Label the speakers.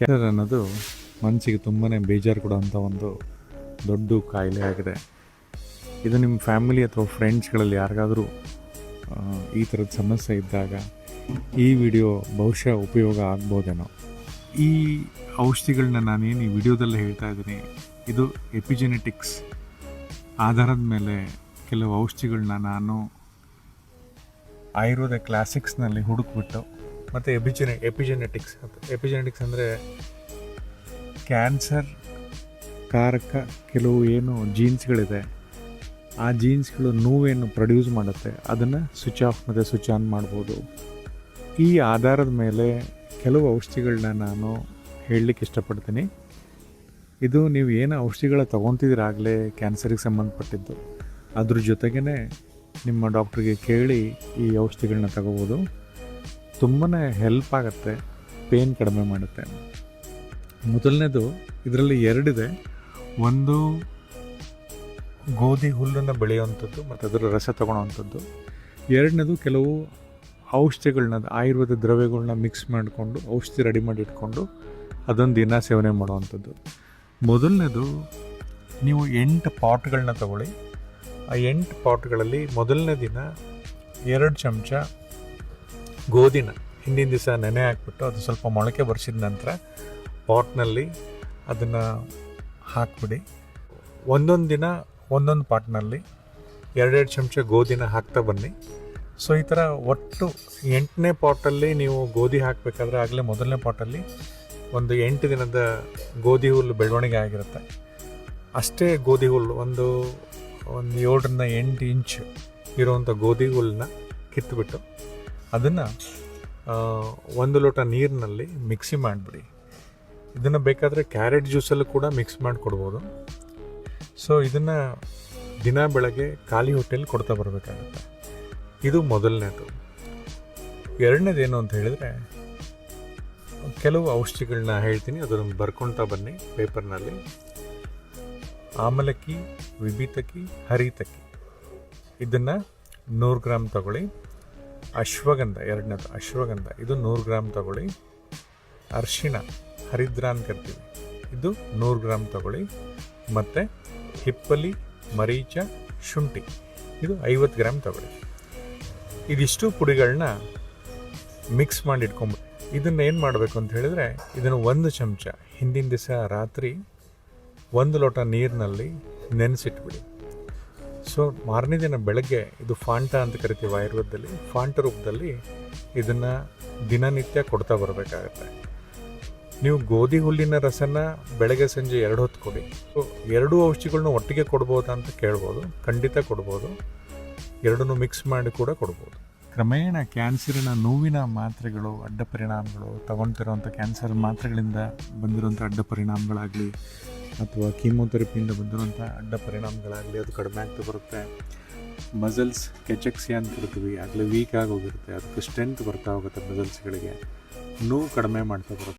Speaker 1: Cancer ಅನ್ನೋದು ಮನಸ್ಸಿಗೆ ತುಂಬಾ ಬೇಜಾರು ಕೊಡುವಂಥ ಒಂದು ದೊಡ್ಡ ಕಾಯಿಲೆ ಆಗಿದೆ. ಇದು ನಿಮ್ಮ ಫ್ಯಾಮಿಲಿ ಅಥವಾ ಫ್ರೆಂಡ್ಸ್ಗಳಲ್ಲಿ ಯಾರಿಗಾದರೂ ಈ ಥರದ ಸಮಸ್ಯೆ ಇದ್ದಾಗ ಈ ವಿಡಿಯೋ ಬಹುಶಃ ಉಪಯೋಗ ಆಗ್ಬೋದೇನೋ? ಈ ಔಷಧಿಗಳನ್ನ ನಾನೇನು ಈ ವಿಡಿಯೋದಲ್ಲಿ ಹೇಳ್ತಾ ಇದ್ದೀನಿ, ಇದು ಎಪಿಜೆನೆಟಿಕ್ಸ್ ಆಧಾರದ ಮೇಲೆ ಕೆಲವು ಔಷಧಿಗಳನ್ನ ನಾನು ಆಯುರ್ವೇದ ಕ್ಲಾಸಿಕ್ಸ್ನಲ್ಲಿ ಹುಡುಕ್ಬಿಟ್ಟು ಮತ್ತು ಎಪಿಜೆನೆ ಎಪಿಜೆನೆಟಿಕ್ಸ್ ಎಪಿಜೆನೆಟಿಕ್ಸ್ ಅಂದರೆ ಕ್ಯಾನ್ಸರ್ ಕಾರಕ ಕೆಲವು ಏನು ಜೀನ್ಸ್ಗಳಿದೆ ಆ ಜೀನ್ಸ್ಗಳು ನೋವೇನು ಪ್ರೊಡ್ಯೂಸ್ ಮಾಡುತ್ತೆ. ಅದನ್ನು ಸ್ವಿಚ್ ಆಫ್ ಮತ್ತು ಸ್ವಿಚ್ ಆನ್ ಮಾಡ್ಬೋದು. ಈ ಆಧಾರದ ಮೇಲೆ ಕೆಲವು ಔಷಧಿಗಳನ್ನ ನಾನು ಹೇಳಲಿಕ್ಕೆ ಇಷ್ಟಪಡ್ತೀನಿ. ಇದು ನೀವು ಏನು ಔಷಧಿಗಳ ತೊಗೊತಿದ್ದೀರಾಗಲೇ ಕ್ಯಾನ್ಸರಿಗೆ ಸಂಬಂಧಪಟ್ಟಿದ್ದು. ಅದ್ರ ಜೊತೆಗೇ ನಿಮ್ಮ ಡಾಕ್ಟ್ರಿಗೆ ಕೇಳಿ ಈ ಔಷಧಿಗಳನ್ನ ತಗೋಬೋದು. ತುಂಬಾ ಹೆಲ್ಪ್ ಆಗುತ್ತೆ ಪೇನ್ ಕಡಿಮೆ ಮಾಡುತ್ತೆ. ಮೊದಲನೇದು ಇದರಲ್ಲಿ ಎರಡಿದೆ. ಒಂದು ಗೋಧಿ ಹುಲ್ಲನ್ನು ಬೆಳೆಯುವಂಥದ್ದು, ಮತ್ತು ಅದರ ರಸ ತಗೊಳ್ಳೋವಂಥದ್ದು. ಎರಡನೇದು ಕೆಲವು ಔಷಧಿಗಳನ್ನ ಆಯುರ್ವೇದ ದ್ರವ್ಯಗಳನ್ನ ಮಿಕ್ಸ್ ಮಾಡಿಕೊಂಡು, ಔಷಧಿ ರೆಡಿ ಮಾಡಿ ಇಟ್ಕೊಂಡು ಅದೊಂದು ದಿನ ಸೇವನೆ ಮಾಡುವಂಥದ್ದು. ಮೊದಲನೇದು ನೀವು ಎಂಟು ಪಾಟ್ಗಳನ್ನ ತಗೊಳ್ಳಿ. ಆ ಎಂಟು ಪಾಟ್ಗಳಲ್ಲಿ ಮೊದಲನೇ ದಿನ ಎರಡು ಚಮಚ ಗೋಧಿನ. ಹಿಂದಿನ ದಿವಸ ನೆನೆ ಹಾಕ್ಬಿಟ್ಟು ಅದು ಸ್ವಲ್ಪ ಮೊಳಕೆ ಬರ್ಸಿದ ನಂತರ ಪಾಟ್ನಲ್ಲಿ ಅದನ್ನು ಹಾಕ್ಬಿಡಿ. ಒಂದೊಂದು ದಿನ ಒಂದೊಂದು ಪಾಟ್ನಲ್ಲಿ ಎರಡೆರಡು ಚಮಚ ಗೋಧಿನ ಹಾಕ್ತಾ ಬನ್ನಿ. ಸೊ, ಈ ಥರ ಒಟ್ಟು ಎಂಟನೇ ಪಾಟಲ್ಲಿ ನೀವು ಗೋಧಿ ಹಾಕಬೇಕಾದ್ರೆ ಆಗಲೇ ಮೊದಲನೇ ಪಾಟಲ್ಲಿ ಒಂದು ಎಂಟು ದಿನದ ಗೋಧಿ ಹುಲ್ಲು ಬೆಳವಣಿಗೆ ಆಗಿರುತ್ತೆ. ಅಷ್ಟೇ ಗೋಧಿ ಹುಲ್ಲು, ಒಂದು ಒಂದು ಏಳರಿಂದ ಎಂಟು ಇಂಚ್ ಇರುವಂಥ ಗೋಧಿ ಹುಲ್ಲನ್ನ ಕಿತ್ತುಬಿಟ್ಟು ಅದನ್ನು ಒಂದು ಲೋಟ ನೀರಿನಲ್ಲಿ ಮಿಕ್ಸಿ ಮಾಡಿಬಿಡಿ. ಇದನ್ನು ಬೇಕಾದರೆ ಕ್ಯಾರೆಟ್ ಜ್ಯೂಸಲ್ಲೂ ಕೂಡ ಮಿಕ್ಸ್ ಮಾಡಿ ಕೊಡ್ಬೋದು ಸೊ ಇದನ್ನು ದಿನ ಬೆಳಗ್ಗೆ ಖಾಲಿ ಹೊಟ್ಟೆಲಿ ಕೊಡ್ತಾ ಬರಬೇಕಾಗುತ್ತೆ. ಇದು ಮೊದಲನೇದು. ಎರಡನೇದೇನು ಅಂತ ಹೇಳಿದರೆ, ಕೆಲವು ಔಷಧಿಗಳನ್ನ ಹೇಳ್ತೀನಿ, ಅದನ್ನು ಬರ್ಕೊಳ್ತಾ ಬನ್ನಿ ಪೇಪರ್ನಲ್ಲಿ. ಆಮಲಕ್ಕಿ ವಿಭೀತಕ್ಕಿ ಹರಿತಕ್ಕಿ ಇದನ್ನು ನೂರು ಗ್ರಾಮ್ ತಗೊಳ್ಳಿ. ಅಶ್ವಗಂಧ, ಎರಡನೇದು ಅಶ್ವಗಂಧ. ಇದು ನೂರು ಗ್ರಾಮ್ ತಗೊಳ್ಳಿ. ಅರಿಶಿಣ, ಹರಿದ್ರ ಅಂತ ಕರಿತೀವಿ. ಇದು ನೂರು ಗ್ರಾಮ್ ತಗೊಳ್ಳಿ. ಮತ್ತು ಹಿಪ್ಪಲಿ, ಮರೀಚ, ಶುಂಠಿ. ಇದು ಐವತ್ತು ಗ್ರಾಮ್ ತಗೊಳ್ಳಿ. ಇದಿಷ್ಟು ಪುಡಿಗಳನ್ನ ಮಿಕ್ಸ್ ಮಾಡಿ ಇಟ್ಕೊಂಬಿಟ್ಟು ಇದನ್ನು ಏನು ಮಾಡಬೇಕು ಅಂತ ಹೇಳಿದರೆ, ಇದನ್ನು ಒಂದು ಚಮಚ ಹಿಂದಿನ ದಿವಸ ರಾತ್ರಿ ಒಂದು ಲೋಟ ನೀರಿನಲ್ಲಿ ನೆನೆಸಿಟ್ಬಿಡಿ. ಸೊ ಮಾರನೇ ದಿನ ಬೆಳಗ್ಗೆ ಇದು ಫಾಂಟ ಅಂತ ಕರಿತೀವಿ ಆಯುರ್ವೇದದಲ್ಲಿ, ಫಾಂಟ ರೂಪದಲ್ಲಿ ಇದನ್ನು ದಿನನಿತ್ಯ ಕೊಡ್ತಾ ಬರಬೇಕಾಗತ್ತೆ. ನೀವು ಗೋಧಿ ಹುಲ್ಲಿನ ರಸನ ಬೆಳಗ್ಗೆ ಸಂಜೆ ಎರಡು ಹೊತ್ತು ಕೊಡಿ. ಸೊ ಎರಡೂ ಔಷಧಿಗಳನ್ನ ಒಟ್ಟಿಗೆ ಕೊಡ್ಬೋದಾ ಅಂತ ಕೇಳ್ಬೋದು, ಖಂಡಿತ ಕೊಡ್ಬೋದು. ಎರಡನ್ನೂ ಮಿಕ್ಸ್ ಮಾಡಿ ಕೂಡ ಕೊಡ್ಬೋದು. ಕ್ರಮೇಣ ಕ್ಯಾನ್ಸರಿನ ನೋವಿನ ಮಾತ್ರೆಗಳು, ಅಡ್ಡ ಪರಿಣಾಮಗಳು ತಗೊಳ್ತಿರೋಂಥ ಕ್ಯಾನ್ಸರ್ ಮಾತ್ರೆಗಳಿಂದ ಬಂದಿರುವಂಥ ಅಡ್ಡ ಪರಿಣಾಮಗಳಾಗಲಿ ಅಥವಾ ಕೀಮೋಥೆರಪಿಯಿಂದ ಬಂದಿರುವಂಥ ಅಡ್ಡ ಪರಿಣಾಮಗಳಾಗಲಿ, ಅದು ಕಡಿಮೆ ಆಗ್ತಾ ಬರುತ್ತೆ. ಮಸಲ್ಸ್ ಕೆಚಕ್ಸಿ ಅಂತ ಇರ್ತೀವಿ ಆಗಲೇ ವೀಕ್ ಆಗಿ ಹೋಗಿರುತ್ತೆ. ಅದಕ್ಕೆ ಸ್ಟ್ರೆಂತ್ ಬರ್ತಾ ಹೋಗುತ್ತೆ ಮಸಲ್ಸ್ಗಳಿಗೆ ನೋವು ಕಡಿಮೆ ಮಾಡ್ತಾ ಬರುತ್ತೆ.